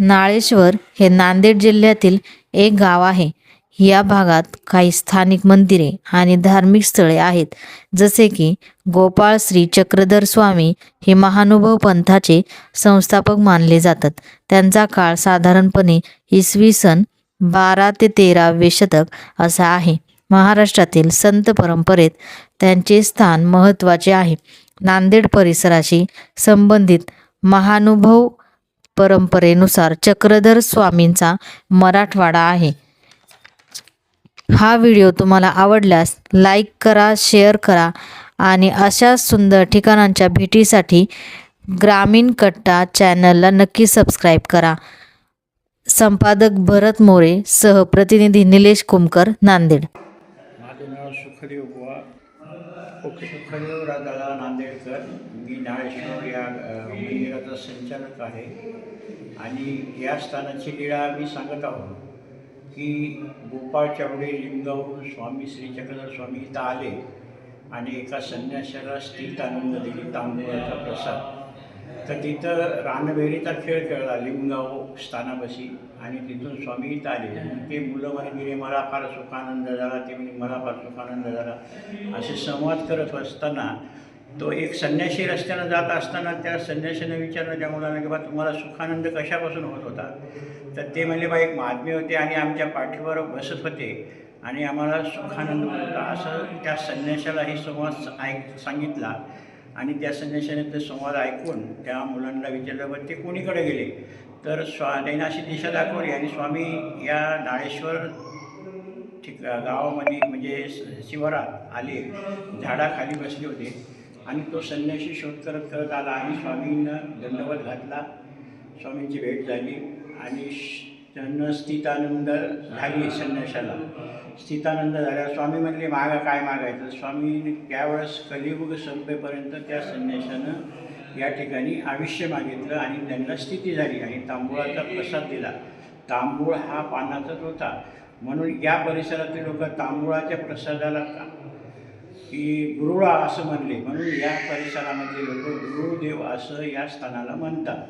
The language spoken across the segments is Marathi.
नाळेश्वर हे नांदेड जिल्ह्यातील एक गाव आहे. या भागात काही स्थानिक मंदिरे आणि धार्मिक स्थळे आहेत. जसे की गोपाळ श्री चक्रधर स्वामी हे महानुभव पंथाचे संस्थापक मानले जातात. त्यांचा काळ साधारणपणे इसवी सन बारा ते तेरावे शतक असा आहे. महाराष्ट्रातील संत परंपरेत त्यांचे स्थान महत्त्वाचे आहे. नांदेड परिसराशी संबंधित महानुभव परंपरेनुसार चक्रधर स्वामींचा मराठवाडा आहे. हा व्हिडिओ तुम्हाला आवडल्यास लाईक करा शेअर करा आणि अशा सुंदर ठिकाणांच्या भेटीसाठी ग्रामीण कट्टा चॅनलला नक्की सबस्क्राईब करा. संपादक भरत मोरे सह प्रतिनिधी निलेश कुमकर नांदेड. माझं नाव सुखदेव बुवा. ओके. सुखदेव राजाला नांदेडकर. मी नाळेश्वर या मंदिराचा संचालक आहे. आणि या स्थानाची लीळा मी सांगत आहोत की गोपाळ चावडे लिंगावरून स्वामी श्री चक्रधर स्वामी इथं आले आणि एका संन्याशाला स्थित आनंद दिली तांदूळाचा प्रसाद. तर तिथं रानबेरीचा खेळ खेळला लिंगाव स्थानापाशी. आणि तिथून स्वामी इथं आले. ते मुलं म्हणे गेले मला फार सुखानंद झाला. ते म्हणे मला फार सुखानंद झाला. असे संवाद करत असताना तो एक संन्यासी रस्त्यानं जात असताना त्या संन्याशाने विचारलं त्या मुलांना की बा तुम्हाला सुखानंद कशापासून होत होता? तर ते म्हणले बा एक महात्मे होते आणि आमच्या पाठीवर बसत होते आणि आम्हाला सुखानंद होता. असं त्या संन्याशाला हे संवाद ऐक सांगितला आणि त्या संन्याशाने ते संवाद ऐकून त्या मुलांना विचारलं बरं ते कोणीकडे गेले? तर स्वा त्यांनी अशी दिशा दाखवली आणि स्वामी या नाळेश्वर ठिक गावामध्ये म्हणजे स- शिवारात आले झाडाखाली बसले होते. आणि तो संन्याशी शोध करत करत आला. आणि स्वामींना दंडवत घातला. स्वामींची भेट झाली. आणि त्यांना स्थितानंद झाली संन्याशाला. स्थितानंद झाल्या. स्वामी म्हणले मागा काय मागायचं? स्वामी त्यावेळेस कलियुग संपेपर्यंत त्या संन्याशानं या ठिकाणी आयुष्य मागितलं आणि त्यांना स्थिती झाली आणि तांबुळाचा प्रसाद दिला. तांबूळ हा पानाचाच होता. म्हणून या परिसरातील लोक तांबुळाच्या प्रसादाला की गुरुळा असं म्हणले. म्हणून या परिसरामधले लोक गुरुदेव असं या स्थानाला म्हणतात.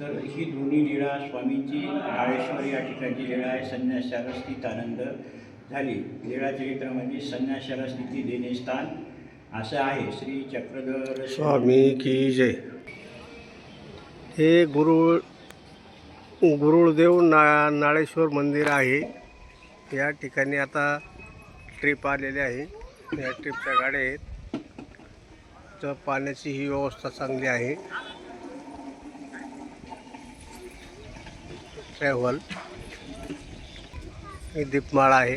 तर ही दोन्ही लीळा स्वामींची नाळेश्वर या ठिकाणची लीळा आहे. संन्यासाला स्थित आनंद झाली. लीळा चरित्रामध्ये संन्यासाला स्थिती देणे स्थान असं आहे. श्री चक्रधर स्वामी की जय. हे गुरुळ गुरुळदेव ना नाळेश्वर मंदिर आहे. या ठिकाणी आता ट्रिप आलेले आहे. या ट्रिपच्या गाड्या आहेत. तर पाण्याची ही व्यवस्था चांगली आहे. ट्रॅव्हल. ही दीपमाळा आहे.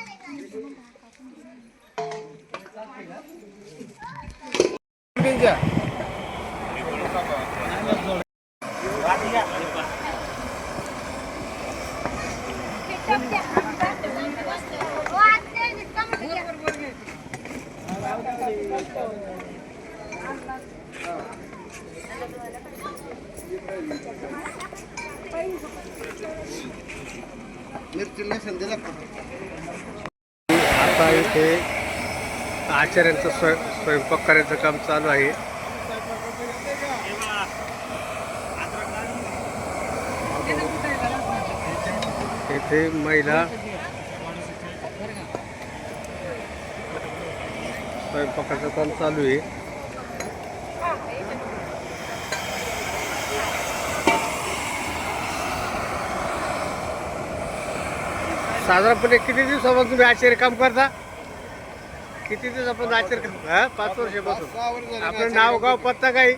आता इथे आचार्यांचं स्वय स्वयंपाक करायचं काम चालू आहे. इथे महिला स्वयंपाकाचं काम चालू आहे. साधारणपणे किती दिवसापासून तुम्ही आचार्य काम करता? किती दिवसापासून आचार्य काम हा? पाच वर्षापासून. आपलं नाव गाव पत्ता काही